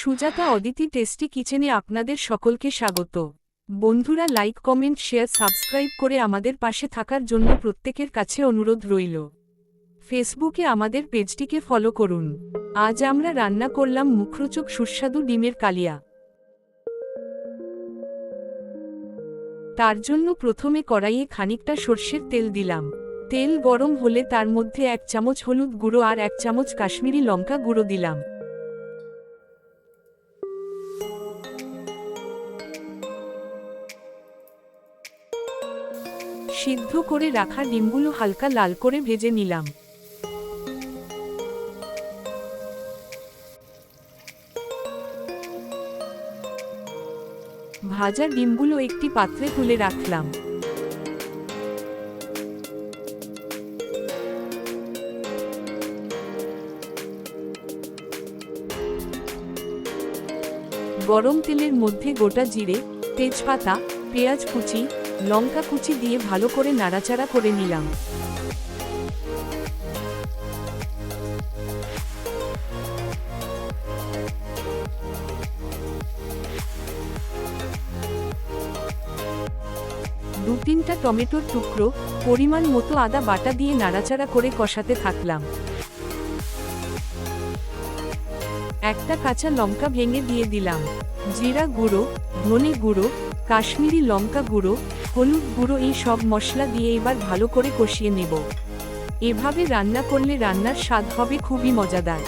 Sujata Aditi tasty কিচেনে আপনাদের সকলকে স্বাগত। বন্ধুরা লাইক, কমেন্ট, শেয়ার, সাবস্ক্রাইব করে আমাদের পাশে থাকার জন্য প্রত্যেকের কাছে অনুরোধ রইল। ফেসবুকে আমাদের পেজটিকে ফলো করুন। আজ আমরা রান্না করলাম মুখরোচক সুস্বাদু ডিমের কালিয়া। তার জন্য প্রথমে কড়াইয়ে খানিকটা সর্ষের তেল দিলাম। তেল গরম হলে তার মধ্যে এক চামচ হলুদ গুঁড়ো আর এক চামচ কাশ্মীরি লঙ্কা গুঁড়ো দিলাম। সিদ্ধ করে রাখা ডিমগুলো হালকা লাল করে ভেজে নিলাম। ভাজা ডিমগুলো একটি পাত্রে তুলে রাখলাম। গরম তেলের মধ্যে গোটা জিরে, তেজপাতা, পেঁয়াজ কুচি লঙ্কা কুচি দিয়ে ভালো করে নাড়াচাড়া করে নিলাম। দু তিনটা টমেটোর টুকরো, পরিমাণ মতো আদা বাটা দিয়ে নাড়াচাড়া করে কষাতে থাকলাম। একটা কাঁচা লঙ্কা ভেঙে দিয়ে দিলাম। জিরা গুঁড়ো, ধনে গুঁড়ো, কাশ্মীরি লঙ্কা গুঁড়ো হলুদ গুঁড়ো এই সব মশলা দিয়ে এবার ভালো করে কষিয়ে নেব। এভাবে রান্না করলে রান্নার স্বাদ হবে খুবই মজাদার।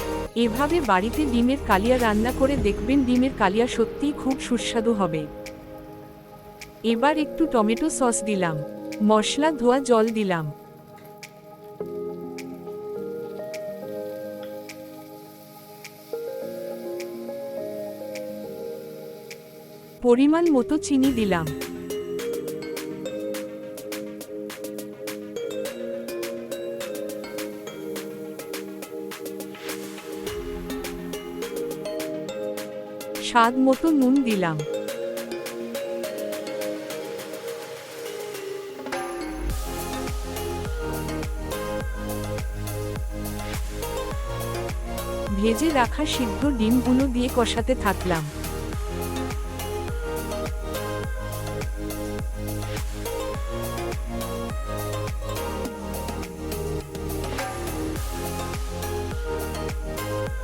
এভাবে বাড়িতে ডিমের কালিয়া রান্না করে দেখবেন ডিমের কালিয়া সত্যিই খুব সুস্বাদু হবে। এবার একটু টমেটো সস দিলাম। মশলা ধোয়া জল দিলাম। পরিমাণ মতো চিনি দিলাম। স্বাদ মতো নুন দিলাম। ভেজে রাখা সিদ্ধ ডিমগুলো দিয়ে কষাতে থাকলাম।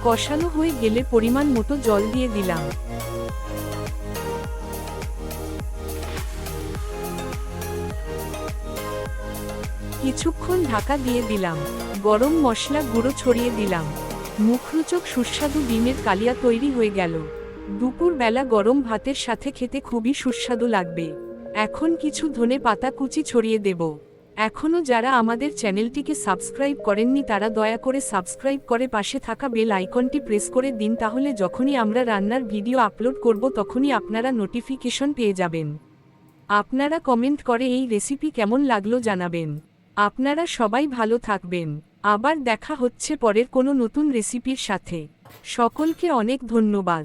কষানো হয়ে গেলে পরিমাণ মতো জল দিয়ে দিলাম। কিছুক্ষণ ঢাকা দিয়ে দিলাম। গরম মশলা গুঁড়ো ছড়িয়ে দিলাম। মুখরোচক সুস্বাদু ডিমের কালিয়া তৈরি হয়ে গেল। দুপুর বেলা গরম ভাতের সাথে খেতে খুবই সুস্বাদু লাগবে। এখন কিছু ধনে পাতা কুচি ছড়িয়ে দেব। এখনও যারা আমাদের চ্যানেলটিকে সাবস্ক্রাইব করেননি তারা দয়া করে সাবস্ক্রাইব করে পাশে থাকা বেল আইকনটি প্রেস করে দিন তাহলে যখনই আমরা রান্নার ভিডিও আপলোড করব তখনই আপনারা নোটিফিকেশন পেয়ে যাবেন। আপনারা কমেন্ট করে এই রেসিপি কেমন লাগল জানাবেন। আপনারা সবাই ভালো থাকবেন। আবার দেখা হচ্ছে পরের কোনো নতুন রেসিপির সাথে। সকলকে অনেক ধন্যবাদ।